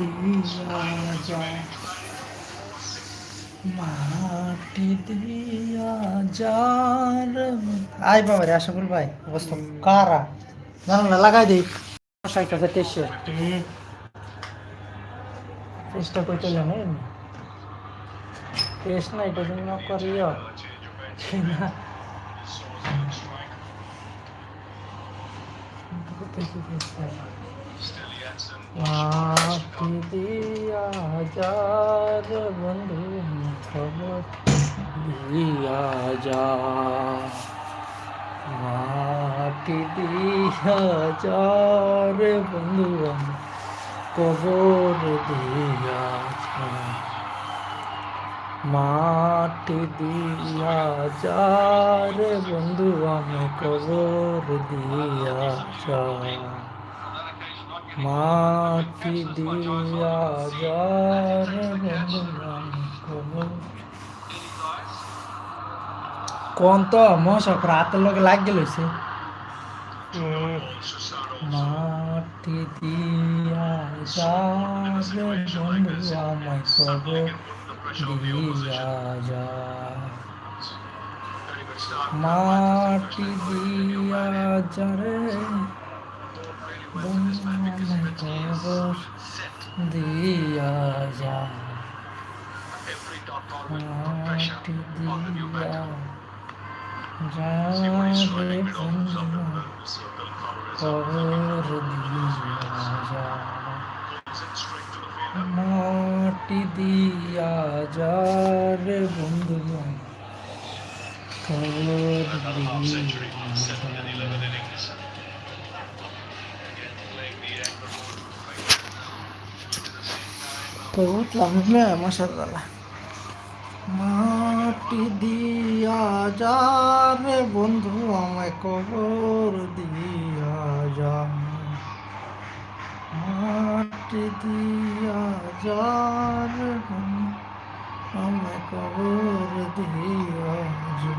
দিয়া যা মাটি দিয়া যার আই বাবা রে আশাকুল ভাই, অবস্থা কারা? জানালা লাগাই দিই। ষাট হাজার তেইশশো চেষ্টা করতে জানেন টেস্ট না, এটা জন্য না মাটি দিয়া যার বন্ধু খবর দিয়া যা মাটি দিয়া যার বন্ধু কবর দিয়া যা মাটি দিয়া যার বন্ধু আমি কবর দিয়া যা মাটি দিয়া যার কোন তো মশক রাতের লগে লাগ গেল সে মাটি দিয়া যার যা মাটি দিয়া দিয়া যা মাটি দিয়া যারে বন্ধু কবর দিয়া যা মাটি দিয়া যার বন্ধু খবর তো উঠলাম না মাসাল্লাহ মাটি দিয়া যার বন্ধু, আমায় কবর দিয়া যা মাটি দিয়া যার আমায় কবর দিয়া যা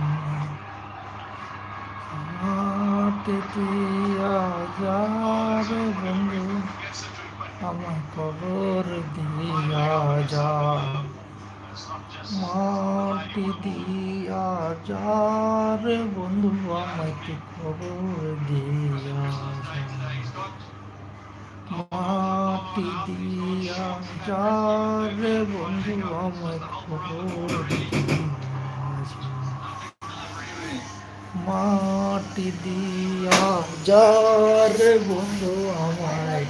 মাটি দিয়া বন্ধু আমায় কবর দিয়া যা মাটি দিয়া যার বন্ধু আমায় তুই খবর দিয়া মাটি দিয়া যার বন্ধু আমায় খবর মাটি দিয়া যার বন্ধু আমায়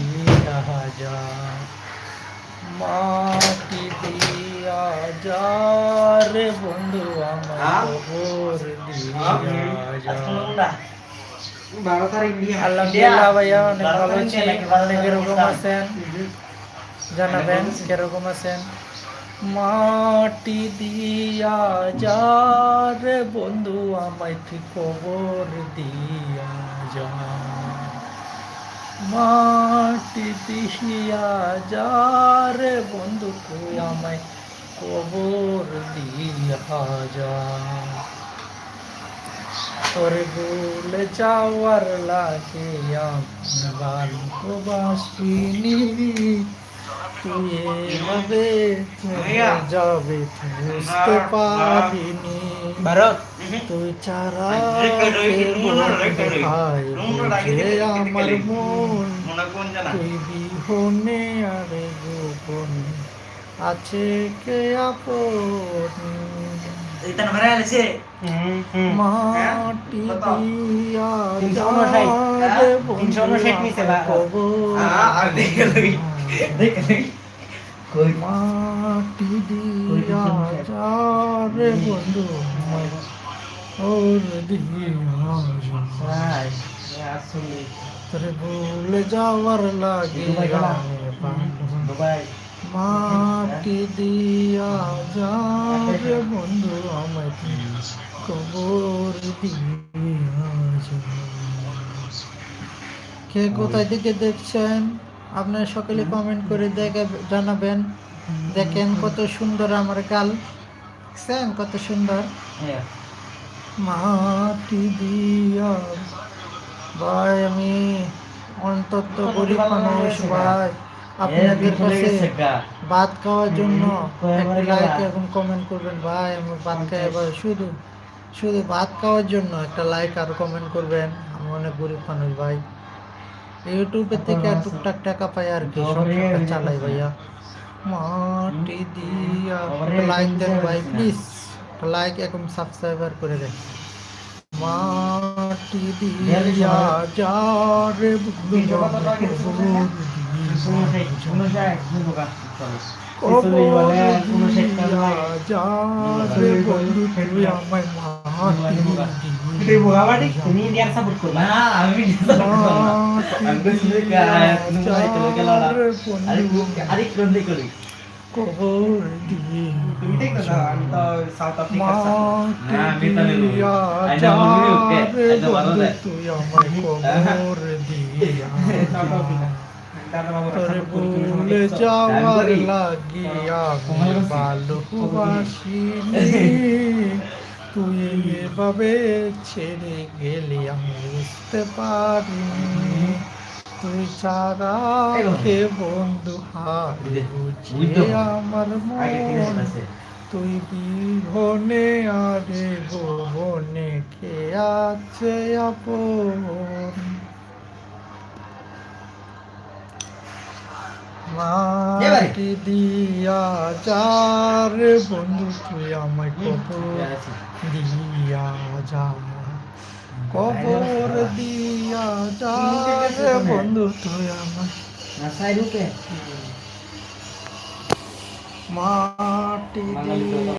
দিয়া যা মাটি দিয়া যার বন্ধু আমায় খবর দিয়া যা বারো তারিখ দিয়ে আলহামদুলিল্লাহ ভাইয়া অনেক ভালো আছি আপনি কীরকম আছেন? জানাবেন। কীরকম আছেন? মাটি দিয়া যার বন্ধু আমায় তুই কবর দিয়া যা মাটি দিয়া যার বন্ধু তুই আমায় কবর দিয়া যা ভুলে যাওয়ার লাগে ভালোবাসিনি। তুই এভাবে চলে যাবে বুঝতে পারিনি। ভারত। তুই ছাড়া আমার মন? বিহনে আরে গোপনে আছে কে আপন? মাটি দিয়া তিনশো উনষাট, হ্যাঁ? নিচে বা- আর দেখে মাটি দিয়া বন্ধু। ওর দিয়া তোরে ভুলে যাওয়ার লাগে মাটি দিয়া যারে বন্ধু আমায় কবর দিয়া কে কোথায় দিকে দেখছেন? আপনারা সকলে কমেন্ট করে দেখে জানাবেন। দেখেন কত সুন্দর আমার গাল। দেখছেন কত সুন্দর? হ্যাঁ। মাটি দিয়া ভাই আমি অন্তত গরিব মানুষ ভাই। আপনাদের কাছে ভাত খাওয়ার জন্য একটা লাইক? এখন কমেন্ট করবেন। ভাই আমার ভাত খাই এবার শুধু শুধু ভাত খাওয়ার জন্য একটা লাইক আর কমেন্ট করবেন। আমি অনেক গরিব মানুষ ভাই। ইউটিউবে থেকে আর টুকটাক টাকা পাই আর কি সংসারটা চালাই ভাইয়া মাটি দিয়া একটা লাইক দেন ভাই প্লিজ একটা লাইক এবং সাবস্ক্রাইবার করে দেন মাটি দিয়া যারে বন্ধু আমার কবর কোনো দিয়া শেষ- কোনো শেষ, কোনো গা। চলো। কবর চল্লিশ বলে কোনো শেষ কাজ দিয়া নাই। যারে বন্ধু তুই আমায় ভুলে যাওয়ার লাগিয়া কমল ভালোবাসিনি তুই এভাবে ছেড়ে গেলি আমি বুঝতে পারিনি। তুই ছাড়া কে বন্ধু? হারি বুঝে-। আমার মন। তুই বিহনে আরে ভুবনে কে আছে আপন? মাটি দিয়া যার বন্ধু তুই আমায় কবর দিয়া যা কবর দিয়া যার বন্ধু তুই উঠে। মাটি